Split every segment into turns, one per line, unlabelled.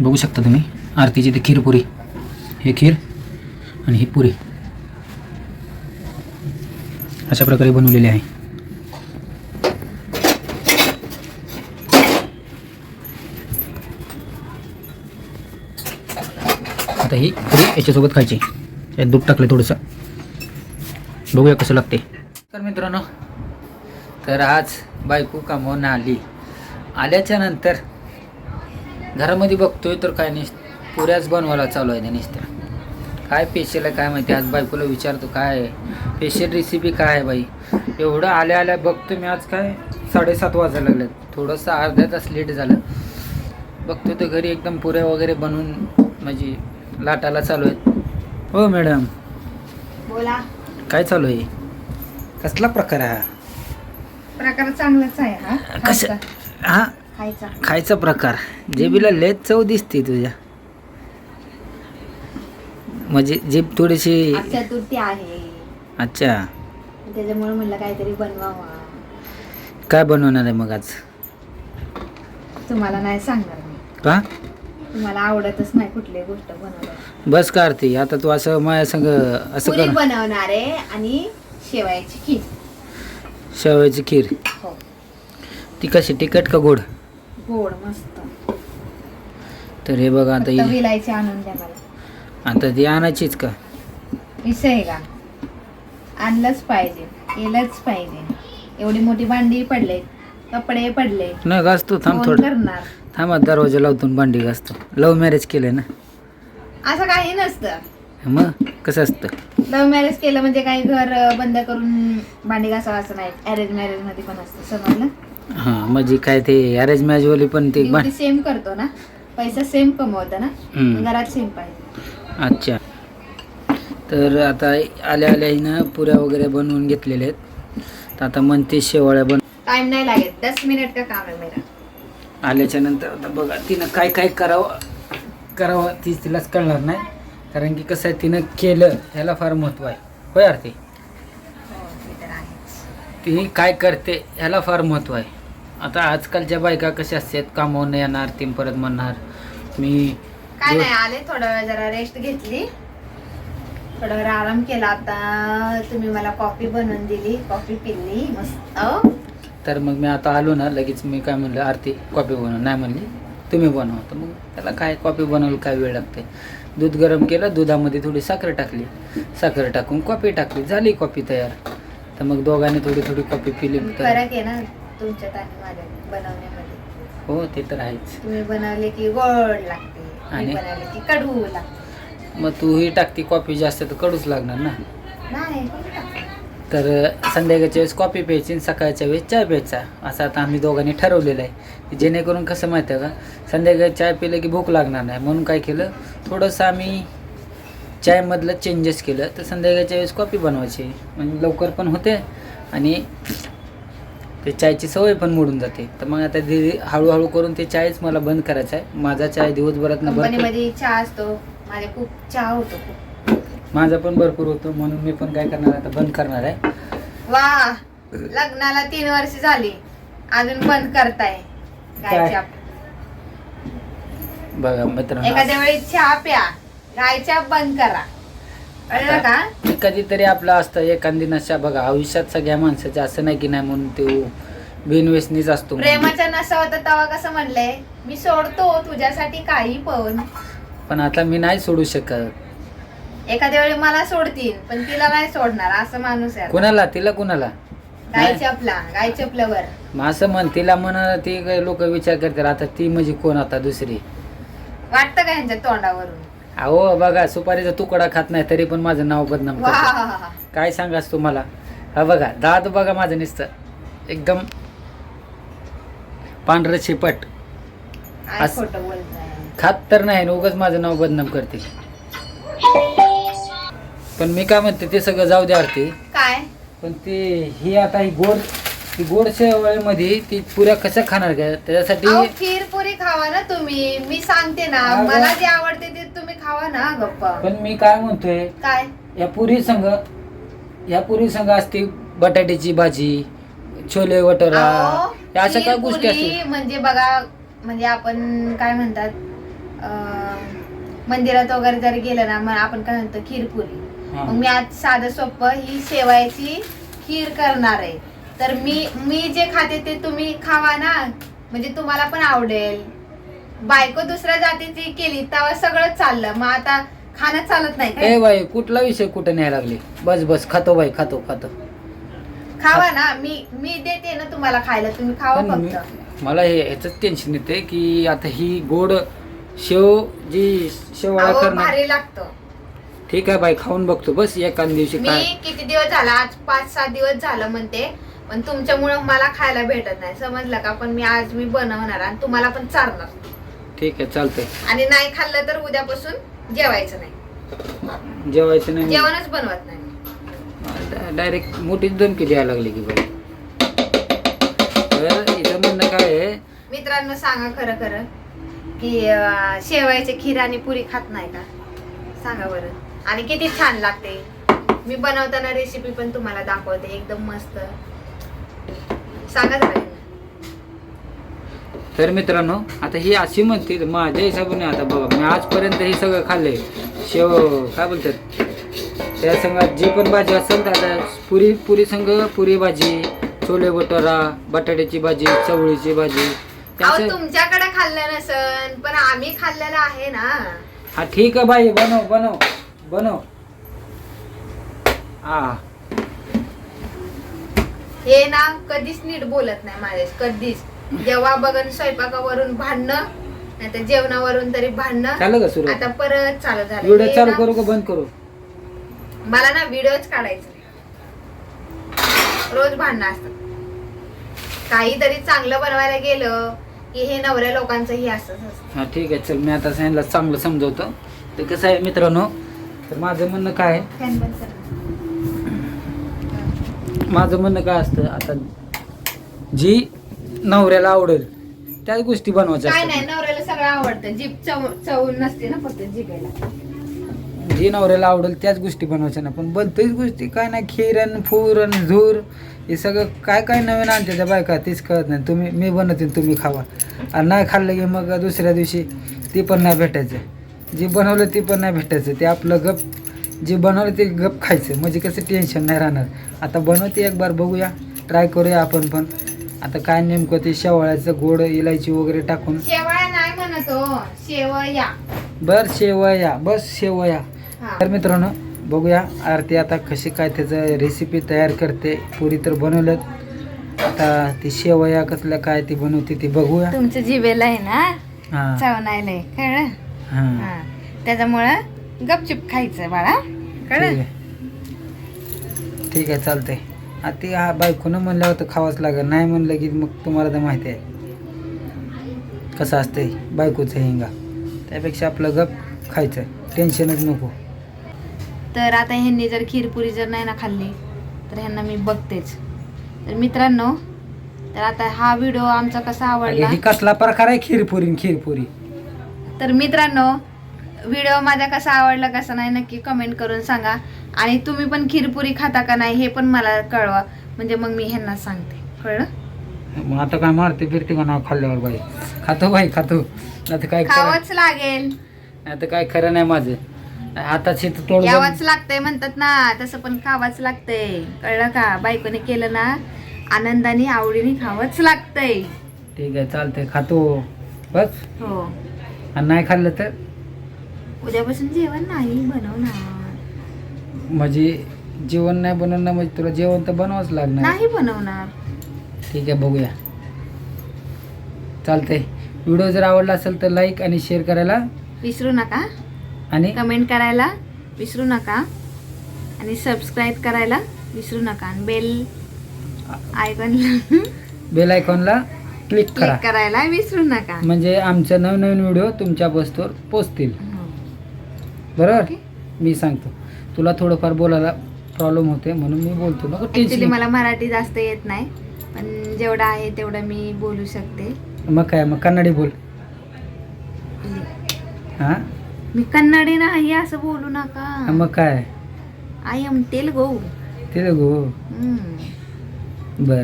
बघू शकता तुम्ही. आरतीची ती खीरपुरी हे खीर आणि ही पुरी. अशा प्रकारे बनवलेली आहे. आता ही पुरी याच्यासोबत खायची. यात दूध टाकलं थोडंसं. बघूया कसं लागते. तर मित्रांनो तर आज बायको कामावून आली. आल्याच्यानंतर घरामध्ये बघतोय तर काय नाही. पुऱ्याच बनवायला चालू आहे नुसत्या काय स्पेशल आहे काय माहिती? आज बायकोला विचारतो काय आहे? स्पेशल रेसिपी काय आहे बाई? एवढं आल्या आल्या बघतो मी आज काय? साडेसात वाजायला लागले थोडंसं अर्ध्या तास लेट झालं. बघतो तर घरी एकदम पुऱ्या वगैरे बनवून म्हणजे लाटाला चालू आहेत. हो मॅडम.
बोला.
काय चालू आहे? कसला प्रकार आहे हा?
प्रकार चांगलाच आहे हा?
कसं हा?
खायचा.
खायचा प्रकार. जेबीला लेत चव दिसते तुझ्या. म्हणजे जीभ थोडीशी
चतुर्थी आहे.
अच्छा.
त्याच्यामुळे म्हणलं काहीतरी बनवावा.
काय बनवणार आहे मग आज?
तुम्हाला नाही सांगणार मी.
का?
तुम्हाला आवडतच नाही कुठली गोष्ट बनवणार
बस का आरती आता तू असं माझ्या संग असं
पुरी
कर.
बनवणार आहे आणि शेवायची खीर.
शेवयाची खीर.
हो.
ती कशी? तिखट का गोड?
गोड मस्त.
तर हे बघा आता ही
विलायची आणून द्या मला.
आता ती आणायचीच का?
विषय का? आणलंच पाहिजे केलंच पाहिजे. एवढी मोठी भांडी पडले कपडे पडले.
नाही घासतो थांब
कोण
थोडं.
करणार?
थांबा दरवाजा लावतून भांडी घासतो. लव्ह मॅरेज केलंय ना?
असं काही नसतं.
मग? कसं असतं?
लव्ह मॅरेज केलं म्हणजे काही घर अं, बंद करून भांडी घासावं असं नाही. अरेंज मॅरेजमध्ये पण असतं. समजलं?
हां म्हणजे काय ते अरेंज मॅचवाली पण ते भां
सेम करतो ना. पैसा सेम कमवतो ना.
हम्म.
घरात सेम पाहिजे.
अच्छा. तर आता आल्या आल्या हिनं पुऱ्या वगैरे बनवून घेतलेल्या आहेत. तर आता म्हणते शेवाळ्या बन
टाइम नाही लागेल दस मिनिट का काम आहे मेरा?
आल्याच्यानंतर आता बघा तिनं काय काय करावं करावं ती तिलाच कळणार नाही. कारण की कसं आहे तिनं केलं ह्याला फार महत्त्व आहे. होय आरती?
हो, ते तर.
ती काय करते ह्याला फार महत्त्व आहे. आता आजकालच्या बायका कशा असतात? कामावून येणार ती परत म्हणणार. मी
काय नाही आले थोडा वेळ जरा रेस्ट घेतली. थोडा वेळ आराम केला. आता तुम्ही मला कॉफी बनवून दिली कॉफी पिल्ली मस्त.
तर मग मी आता आलो ना लगेच मी काय म्हणलं आरती कॉफी बनव नाही म्हणली तुम्ही बनवा. तर मग त्याला काय कॉफी बनवायला काय वेळ लागते? दूध गरम केलं दुधामध्ये थोडी साखर टाकली. साखर टाकून कॉफी टाकली झाली कॉफी तयार. तर मग दोघांनी थोडी थोडी कॉफी पिली.
फरक आहे ना. तुमच्यात आणि माझ्या बनवण्यामध्ये.
हो ते तर आहेच.
तुम्ही बनवले की गोड लागते मी
आणि?
बनवले की कडू लागते.
मग तूही टाकती कॉफी जास्त तर कडूच लागणार ना?
नाही कोणी टाकतं?
तर संध्याकाळच्या वेळेस कॉफी प्यायची आणि सकाळच्या वेळेस चाय प्यायचा. असं आता आम्ही दोघांनी ठरवलेलं आहे जेणेकरून कसं माहिती आहे का संध्याकाळी चाय पिलं की भूक लागणार नाही. म्हणून काय केलं थोडंसं आम्ही चायमधलं चेंजेस केलं. तर संध्याकाळच्या वेळेस कॉफी बनवायची. म्हणजे लवकर पण होते आणि ते चायची सवय पण मोडून जाते. तर मग आता धीरे हळूहळू करून ते चायच मला बंद करायचा आहे. माझा चाय दिवसभरात भरपूर
कंपनीमध्ये चहा असतो. माझे खूप चहा होतो खूप.
माझा पण भरपूर होतो. म्हणून मी पण काय करणार आता बंद करणार आहे.
वा! लग्नाला तीन वर्ष झाली. अजून बंद करताय.
काय?
गायच्या
बघा मित्रांनो.
एखाद्या वेळी चहा प्या. गायच्या बंद करा.
ते कधीतरी आपलं असतं एखादी नशा बघा. आयुष्यात सगळ्या माणसाचे असं नाही की नाही म्हणून ते बिनवेसनीच असतो
प्रेमाचा नशा होता तेव्हा कसं म्हणलंय? मी सोडतो तुझ्यासाठी काही पण.
पण आता मी नाही सोडू शकत.
एखाद्या वेळी मला सोडतील पण तिला नाही सोडणार. असं माणूस आहे.
कुणाला? तिला कुणाला?
गाय चपला गाय चपल्यावर
मग असं म्हण तिला म्हणा ती लोक विचार करतात आता ती म्हणजे कोण आता दुसरी?
वाटतं का यांच्या तोंडावरून?
अहो बघा सुपारीचा तुकडा खात नाही तरी पण माझं नाव बदनाम
वा.
करते. काय सांगास तुम्हाला? हा बघा दात बघा माझं नुसतं. एकदम पांढरं शिपट
काय
असं-
खोटं बोलताय
खात तर नाही उगाच माझं नाव बदनाम करते. पण मी काय म्हणते ते सगळं जाऊ द्या आरती.
काय?
पण ते ही आता ही गोड ही गोड शेवळीमध्ये ती पुऱ्या कशा खाणार का त्याच्यासाठी
अहो, खीर पुरी खावा ना तुम्ही. मी सांगते ना
अगं.
मला जे आवडते ते खावा ना गप्पा.
पण मी काय म्हणतोय
काय?
या पुरी संघ या पुरी संघ असते बटाट्याची भाजी छोले वटोरा
अहो,
या अशा काय गोष्टी
म्हणजे बघा म्हणजे आपण काय म्हणतात अं, मंदिरात वगैरे जर गेलं ना मग आपण काय म्हणतो खीरपुरी
हा.
मग मी आज साधं सोपं ही शेवायची खीर करणार आहे. तर मी मी जे खाते ते तुम्ही खावा ना. म्हणजे तुम्हाला पण आवडेल. बायको दुसऱ्या जातीची केली तेव्हा सगळं चाललं. मग आता खाणं चालत नाही
ए बाई कुठला विषय कुठं न्यायला लागले? बस बस खातो बाई खातो खातो.
खावा ना मी मी देते ना तुम्हाला खायला तुम्ही खावा
पण मी-
फक्त
मला हे ह्याच टेन्शन येते की आता ही गोड शेव जी शेवाळा
अहो,
करणार
भारी लागतो.
ठीक आहे बाई खाऊन बघतो बस एका दिवशी काय
मी किती दिवस झाला? आज पाच सात दिवस झालं म्हणते. पण तुमच्यामुळं मला खायला भेटत नाही. समजलं का? पण मी आज मी बनवणार आणि तुम्हाला पण चारणार.
ठीक आहे चालतंय.
आणि नाही खाल्लं तर उद्यापासून जेवायचं नाही.
जेवायचं नाही.
जेवणच बनवत नाही.
डायरेक्ट मोठीच धमकी द्यायला लागली की बाई. तर इथं म्हणणं काय आहे?
मित्रांनो सांगा खरं खरं की अं, शेवयाची खीर आणि पुरी खात नाही का? सांगा बरं. आणि किती छान लागते. मी बनवताना रेसिपी पण तुम्हाला दाखवते. एकदम मस्त. सांगा जरा.
तर मित्रांनो आता ही अशी म्हणते माझ्या हिशोबाने आता बघा मी आजपर्यंत हे सगळं खाल्लंय. शेव काय बोलतात? त्या संघात जी पण भाजी असेल तर आता पुरी पुरी संघ पुरी भाजी छोले भटोरा बटाट्याची भाजी चवळीची भाजी
तुमच्याकडे खाल्लं नसन पण आम्ही खाल्लेलं आहे ना.
हा ठीक आहे बाई बनव बनव बनव. हा
हे ना कधीच नीट बोलत नाही माझ्याशी कधीच. जेव्हा बघन स्वयंपाकावरून भांडणं नाही तर जेवणावरून तरी भांडणं.
झालं का सुरू
आता परत चालू झालं.
व्हिडिओ
हे
चालू
ना,
करू का बंद करू?
मला ना व्हिडिओच काढायचे नाही. रोज भांडणं असतात. काहीतरी चांगलं बनवायला गेलं की हे नवऱ्या लोकांचं ही असंच असतं.
हा ठीक आहे. चल मी आता सांगितलं चांगलं समजवतो. ते कसं आहे मित्रांनो तर माझं म्हणणं काय आहे?
फॅन बंद कर.
माझं म्हणणं काय असतं? आता जी नवऱ्याला आवडेल. त्याच गोष्टी बनवायच्या
काय नाही
असतात
नवऱ्याला सगळं आवडतं. जीभ चव चव नसते ना फक्त जिभेला.
जी नवऱ्याला आवडेल त्याच गोष्टी बनवायच्या ना पण बनतेच गोष्टी काय नाही खीरन फूर आणि झूर हे सगळं काय काय नवीन आणते त्या बायका तेच कळत नाही. तुम्ही मी बनवते तुम्ही खावा. आणि नाही खाल्लं की मग दुसऱ्या दिवशी ती पण नाही भेटायचं. जे बनवलं ते पण नाही भेटायचं. ते आपलं गप जे बनवलं ते गप खायचं. म्हणजे कसं टेन्शन नाही राहणार. आता बनवते एक बार बघूया. ट्राय करूया आपण पण. आता काय नेमकं ते शेवाळ्याचं गोड इलायची वगैरे टाकून?
शेवया नाही म्हणतो शेवया.
बर शेवया. बस शेवया.
हा.
तर मित्रांनो बघूया आरती आता कशी काय त्याचं रेसिपी तयार करते. पुरी तर बनवलं आता ती शेवया कसल्या काय ती बनवते ती बघूया.
तुमच्या जिभेला आहे ना?
हां.
चव नाही लय कळलं?
हां.
हा. त्याच्यामुळं गपचूप खायचं बाळा कळलं?
आहे. ठीक आहे चालतंय. आता ती हा बायकोनं म्हणलं होतं खावाच लागेल. नाही म्हणलं की मग तुम्हाला तर माहिती आहे. कसं असतंय? बायकोचं हिंगा. त्यापेक्षा आपलं गप खायचं. टेन्शनच नको.
तर आता ह्यांनी जर खीरपुरी जर नाही ना खाल्ली तर ह्यांना मी बघतेच. तर मित्रांनो तर आता हा व्हिडिओ आमचा कसा
अरे
आवडला
ही कसला प्रकार आहे खीरपुरी खीरपुरी?
तर मित्रांनो व्हिडिओ माझा कसा आवडला कसा नाही नक्की कमेंट करून सांगा. आणि तुम्ही पण खीरपुरी खाता का नाही हे पण मला कळवा. म्हणजे मग मी ह्यांना सांगते. कळलं?
मग आता काय मारते फिरते नाव खाल्ल्यावर बाई. खातो बाई खातो. आता काय
खावंच लागेल.
आता काय खरं नाही माझं. हाताची तर तोड
यावंच लागतंय म्हणतात ना तसं पण खावंच लागतंय. कळलं का? बायकोने केलं ना आनंदाने आवडीने खावंच लागतंय.
ठीक आहे चालतंय खातो. बस.
हो.
आणि नाही खाल्लं तर?
उद्यापासून जेवण नाही बनवणार.
म्हणजे जेवण नाही बनवणं म्हणजे तुला जेवण तर बनवावंच लागणार.
नाही बनवणार.
ठीक आहे बघूया. चालतंय. व्हिडिओ जर आवडला असेल तर लाईक आणि शेअर करायला
विसरू नका.
आणि
कमेंट करायला विसरू नका. आणि सबस्क्राईब करायला विसरू नका. आणि बेल आयकॉन
बेल आयकॉनला क्लिक करा.
क्लिक करायला विसरू नका.
म्हणजे आमचे नवनवीन व्हिडिओ तुमच्या बसवर पोचतील.
हो.
बरोबर?
ओके.
मी सांगतो. तुला थोडंफार बोलायला प्रॉब्लेम होते म्हणून मी बोलतो नको
ऍक्च्युली
टेन्शन
मला मराठी जास्त येत नाही पण जेवढं आहे तेवढं मी बोलू शकते.
मग काय मग कन्नडी बोल. हा?
मी कन्नडी नाही असं बोलू नका.
मग काय?
I am Telugu.
Telugu?
Hmm.
बर.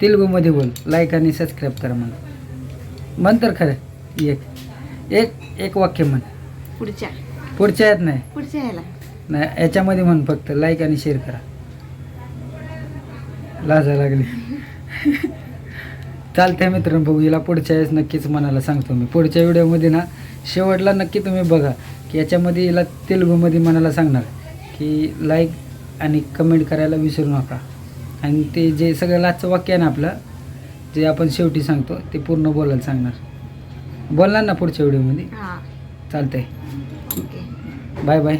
तेलगूमध्ये बोल लाईक आणि सबस्क्राईब करा मला. म्हण तर खरं एक. एक एक वाक्य म्हण.
पुढच्या.
पुढच्या यात नाही.
पुढच्या ह्याला
नाही याच्यामध्ये म्हण फक्त लाईक आणि शेअर करा. लाजा लागली. चालतंय मित्रांनो बघू हिला पुढच्या वेळेस नक्कीच मनाला सांगतो मी. पुढच्या व्हिडिओमध्ये ना शेवटला नक्की तुम्ही बघा की याच्यामध्ये हिला तेलुगूमध्ये मनाला सांगणार की लाईक आणि कमेंट करायला विसरू नका. आणि ते जे सगळं लाचचं वाक्य आहे ना आपलं जे आपण शेवटी सांगतो ते पूर्ण बोलायला सांगणार. बोलणार ना पुढच्या व्हिडिओमध्ये? चालतंय. Bye bye.